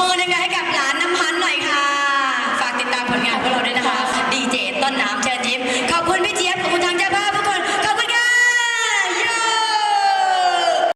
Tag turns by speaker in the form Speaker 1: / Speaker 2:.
Speaker 1: มือยังไงให้กับหลาน